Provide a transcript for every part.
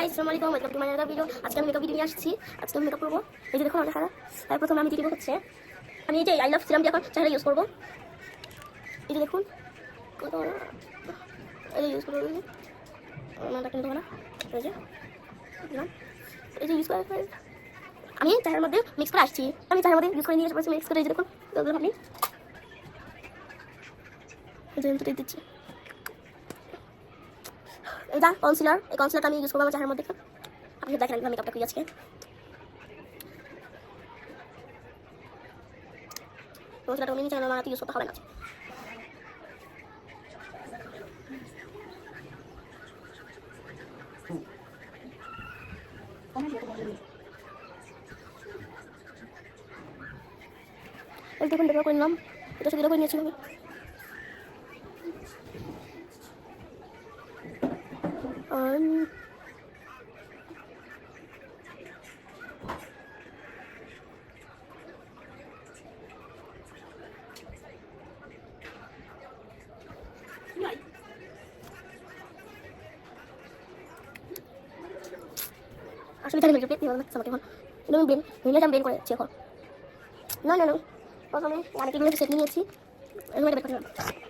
Guys আসসালামু আলাইকুম welcome to my other video আজকে আমি মেকআপ ভিডিও নিয়ে আসছি। আজকে আমি মেকআপ করব। এই যে দেখুন আমার চেহারা তার প্রথমে আমি দিয়ে দেবো হচ্ছে, আমি এই যে আই লাভ সিরাম দিয়ে এখন চেহারা ইউজ করব। এই যে দেখুন এই যে ইউজ করব, এই কিন্তু না। এই যে এই ইউজ করার আমি চেহারার মধ্যে মিক্স করে আসছি। আমি চেহারার মধ্যে ইউজ করে নিয়ে এসে মিক্স করে এই যে দেখুন আমি এই এটা কনসিলার এই কনসিলারটা আমি ইউজ করব আমার মধ্যে। আপনি দেখেন আমি মেকআপটা করি আজকে। উনি দেখুন ডেকোর করে নিলাম। এটা সুবিধা করে নিয়েছি Um, আসলে তাহলে দিয়ে লাগছে আমাকে এখন এটা আমি ব্রেন ব্রেনটা আমি ব্রেন করে যাচ্ছি এখন। না না না প্রথমে অনেকগুলো সেট নিয়েছি? এগুলো বের করতে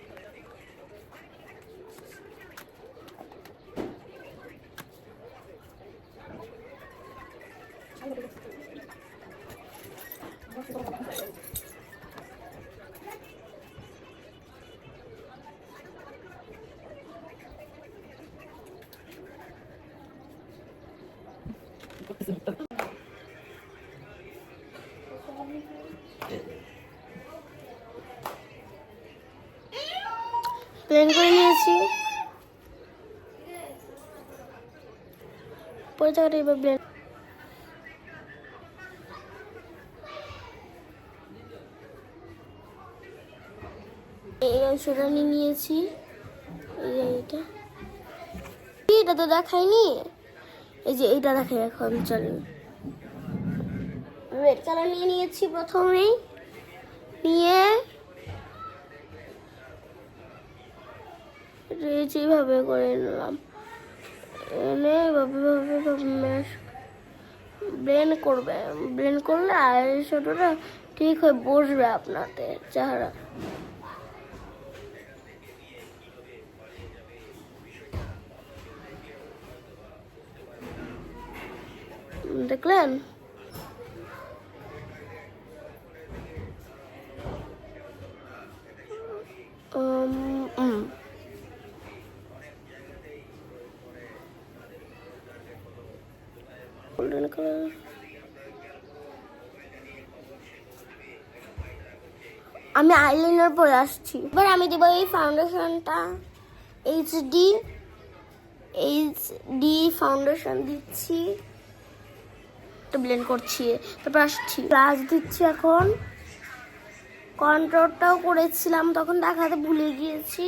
প্লেন করে নিয়েছি পরে জায়গাটা এবার ব্লেন্ড নিয়ে নিয়েছি। এইটা। এটা তো দেখাইনি? এই যে এইটা দেখাই এখন, চলুন। রেড কালার নিয়ে নিয়েছি প্রথমেই নিয়ে যেভাবে করে নিলাম। এনে এভাবে ভাবে ম্যাশ ব্লেন করবে। ব্লেন করলে আর ছোটোটা ঠিক হয়ে বসবে আপনাদের চেহারা। দেখলেন Um, mm. কালার আমি আইলাইনার পরে আসছি। এবার আমি দেবো এই ফাউন্ডেশনটা এইচডি এইচডি ফাউন্ডেশন দিচ্ছি। তো ব্লেন্ড করছি। তারপর আসছি। ব্লাশ দিচ্ছি এখন। কন্ট্রোলটাও করেছিলাম, তখন দেখাতে ভুলে গিয়েছি।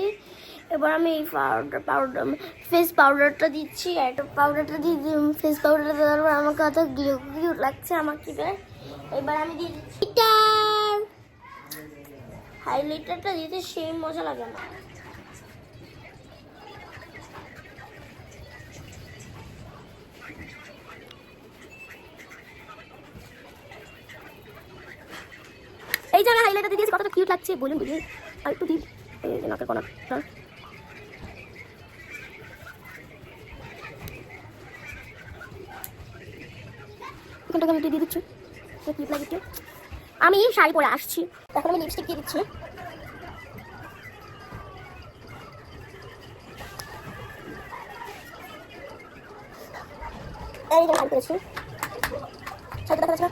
এবার আমি এই পাউডার পাউডার ফেস পাউডারটা দিচ্ছি। একটা পাউডারটা দিয়ে ফেস পাউডারটা দেওয়ার পর আমার কত গ্লিউ গ্লিউ লাগছে আমার কিবে এবার আমি দিয়ে দিচ্ছি হাইলাইটারটা দিতে সেই মজা লাগে না। আমি দিয়েছি কতটা কিউট লাগছে। বলুন বুঝুন আর একটু এই নাকের কোনা হ্যাঁ। আমি দিয়ে দিচ্ছি। কিউট লাগে একটু। আমি শাড়ি পরে আসছি। এখন আমি লিপস্টিক দিয়ে দিচ্ছি। যে শাড়ি পরেছি। শাড়িটা দেখা